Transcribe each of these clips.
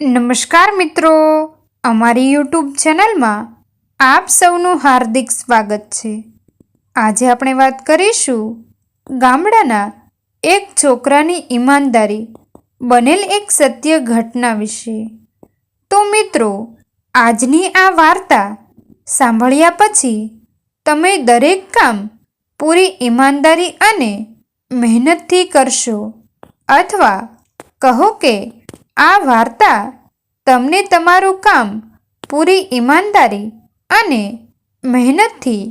નમસ્કાર મિત્રો. અમારી યુટ્યુબ ચેનલમાં આપ સૌનું હાર્દિક સ્વાગત છે. આજે આપણે વાત કરીશું ગામડાના એક છોકરાની ઈમાનદારી બનેલ એક સત્ય ઘટના વિશે. તો મિત્રો, આજની આ વાર્તા સાંભળ્યા પછી તમે દરેક કામ પૂરી ઈમાનદારી અને મહેનતથી કરશો. અથવા કહો કે આ વાર્તા તમને તમારું કામ પૂરી ઈમાનદારી અને મહેનતથી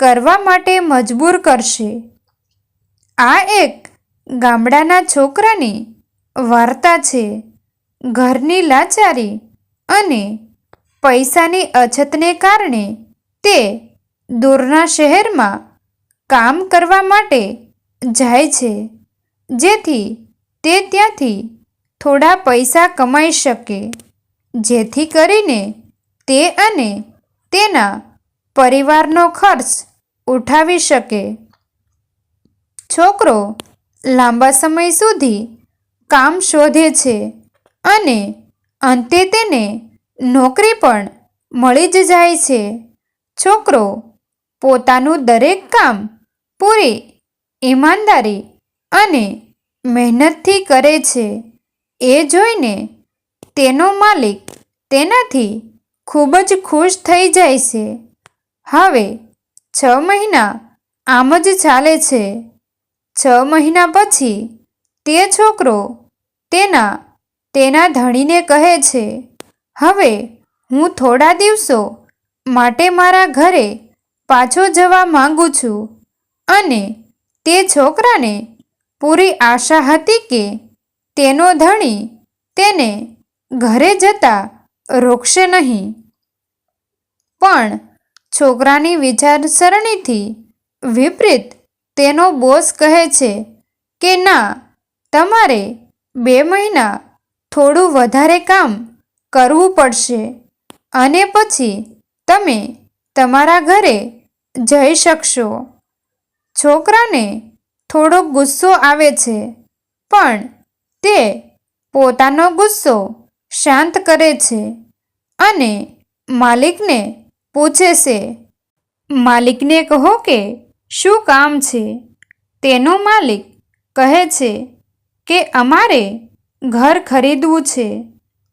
કરવા માટે મજબૂર કરશે. આ એક ગામડાના છોકરાની વાર્તા છે. ઘરની લાચારી અને પૈસાની અછતને કારણે તે દૂરના શહેરમાં કામ કરવા માટે જાય છે. જેથી તે ત્યાંથી થોડા પૈસા કમાઈ શકે. જેથી કરીને તે અને તેના પરિવારનો ખર્ચ ઉઠાવી શકે. છોકરો લાંબા સમય સુધી કામ શોધે છે અને અંતે તેને નોકરી પણ મળી જ જાય છે. છોકરો પોતાનું દરેક કામ પૂરી ઈમાનદારી અને મહેનતથી કરે છે. એ જોઈને તેનો માલિક તેનાથી ખૂબ જ ખુશ થઈ જાય છે. હવે છ મહિના આમ જ ચાલે છે. છ મહિના પછી તે છોકરો તેના તેના ધણીને કહે છે, હવે હું થોડા દિવસો માટે મારા ઘરે પાછો જવા માંગુ છું. અને તે છોકરાને પૂરી આશા હતી કે તેનો ધણી તેને ઘરે જતા રોકશે નહીં. પણ છોકરાની વિચારસરણીથી વિપરીત તેનો બોસ કહે છે કે, ના, તમારે બે મહિના થોડું વધારે કામ કરવું પડશે અને પછી તમે તમારા ઘરે જઈ શકશો. છોકરાને થોડો ગુસ્સો આવે છે, પણ તે પોતાનો ગુસ્સો શાંત કરે છે અને માલિકને પૂછે છે, માલિકને કહો કે શું કામ છે? તેનો માલિક કહે છે કે, અમારે ઘર ખરીદવું છે.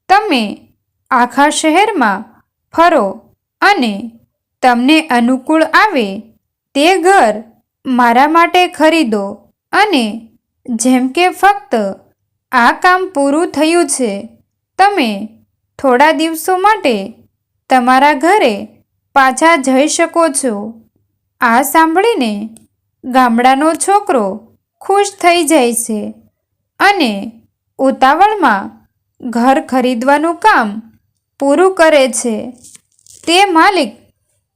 તમે આખા શહેરમાં ફરો અને તમને અનુકૂળ આવે તે ઘર મારા માટે ખરીદો અને જેમ કે ફક્ત આ કામ પૂરું થયું છે. તમે થોડા દિવસો માટે તમારા ઘરે પાછા જઈ શકો છો. આ સાંભળીને ગામડાનો છોકરો ખુશ થઈ જાય છે અને ઉતાવળમાં ઘર ખરીદવાનું કામ પૂરું કરે છે. તે માલિક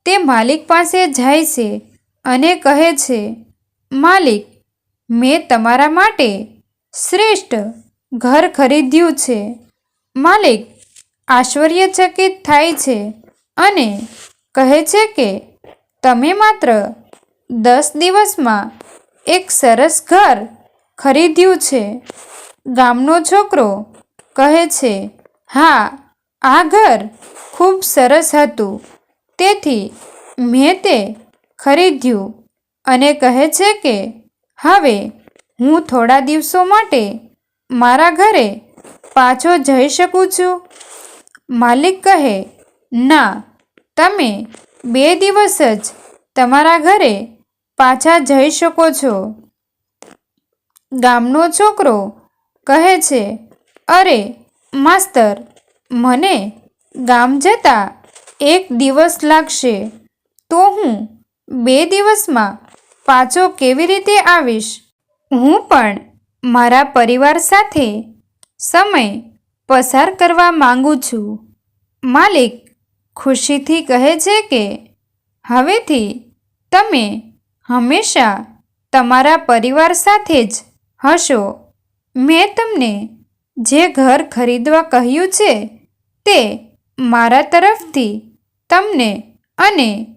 તે માલિક પાસે જાય છે અને કહે છે, માલિક, મેં તમારા માટે શ્રેષ્ઠ ઘર ખરીદ્યું છે. માલિક આશ્ચર્યચકિત થાય છે અને કહે છે કે, તમે માત્ર દસ દિવસમાં એક સરસ ઘર ખરીદ્યું છે. ગામનો છોકરો કહે છે, હા, આ ઘર ખૂબ સરસ હતું. તેથી મેં તે ખરીદ્યું. અને કહે છે કે, હવે હું થોડા દિવસો માટે મારા ઘરે પાછો જઈ શકું છું? માલિક કહે, ના, તમે બે દિવસ જ તમારા ઘરે પાછા જઈ શકો છો. ગામનો છોકરો કહે છે, અરે, માસ્તર, મને ગામ જતા એક દિવસ લાગશે. તો હું બે દિવસમાં પાછો કેવી રીતે આવીશ? હું પણ મારા પરિવાર સાથે સમય પસાર કરવા માંગુ છું. માલિક ખુશીથી કહે છે કે, હવેથી તમે હંમેશા તમારા પરિવાર સાથે જ હશો. મેં તમને જે ઘર ખરીદવા કહ્યું છે તે મારા તરફથી તમને અને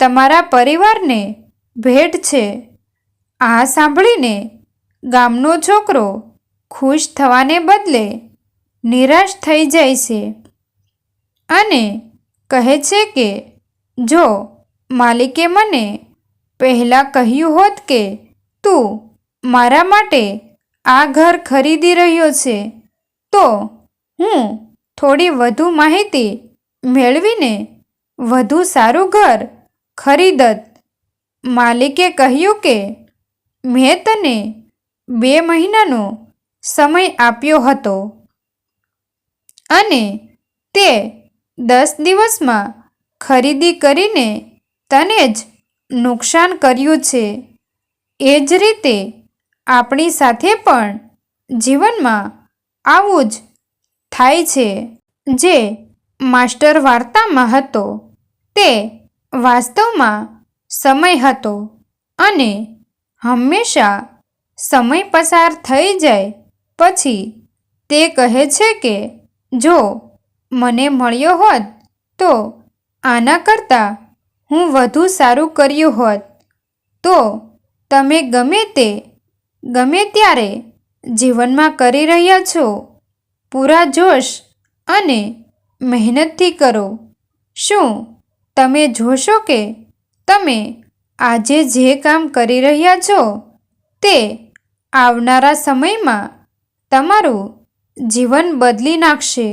તમારા પરિવારને ભેટ છે. આ સાંભળીને ગામનો છોકરો ખુશ થવાને બદલે નિરાશ થઈ જાય છે અને કહે છે કે, જો માલિકે મને પહેલાં કહ્યું હોત કે તું મારા માટે આ ઘર ખરીદી રહ્યો છે, તો હું થોડી વધુ માહિતી મેળવીને વધુ સારું ઘર ખરીદત. માલિકે કહ્યું કે, મેં તને બે મહિનાનો સમય આપ્યો હતો. અને તે દસ દિવસમાં ખરીદી કરીને તને જ નુકસાન કર્યું છે. એ જ રીતે આપણી સાથે પણ જીવનમાં આવું જ થાય છે. જે માસ્ટર વાર્તામાં હતો. તે વાસ્તવમાં સમય હતો અને હંમેશા સમય પસાર થઈ જાય પછી તે કહે છે કે, જો મને મળ્યો હોત તો આના કરતાં હું વધુ સારું કર્યું હોત. તો તમે ગમે તે, ગમે ત્યારે જીવનમાં કરી રહ્યા છો. પૂરા જોશ અને મહેનતથી કરો. શું તમે જોશો કે તમે આજે જે કામ કરી રહ્યા છો તે આવનારા સમયમાં તમારું જીવન બદલી નાખશે.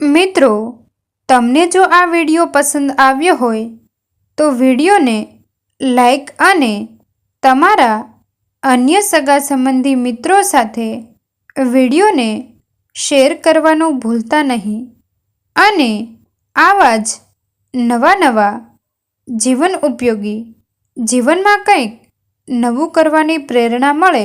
મિત્રો, તમને જો આ વીડિયો પસંદ આવ્યો હોય, તો વિડીયોને લાઈક અને તમારા અન્ય સગા સંબંધી મિત્રો સાથે વિડીયોને શેર કરવાનું ભૂલતા નહીં. અને આવા જ નવા નવા જીવન ઉપયોગી જીવનમાં કંઈક નવું કરવાની પ્રેરણા મળે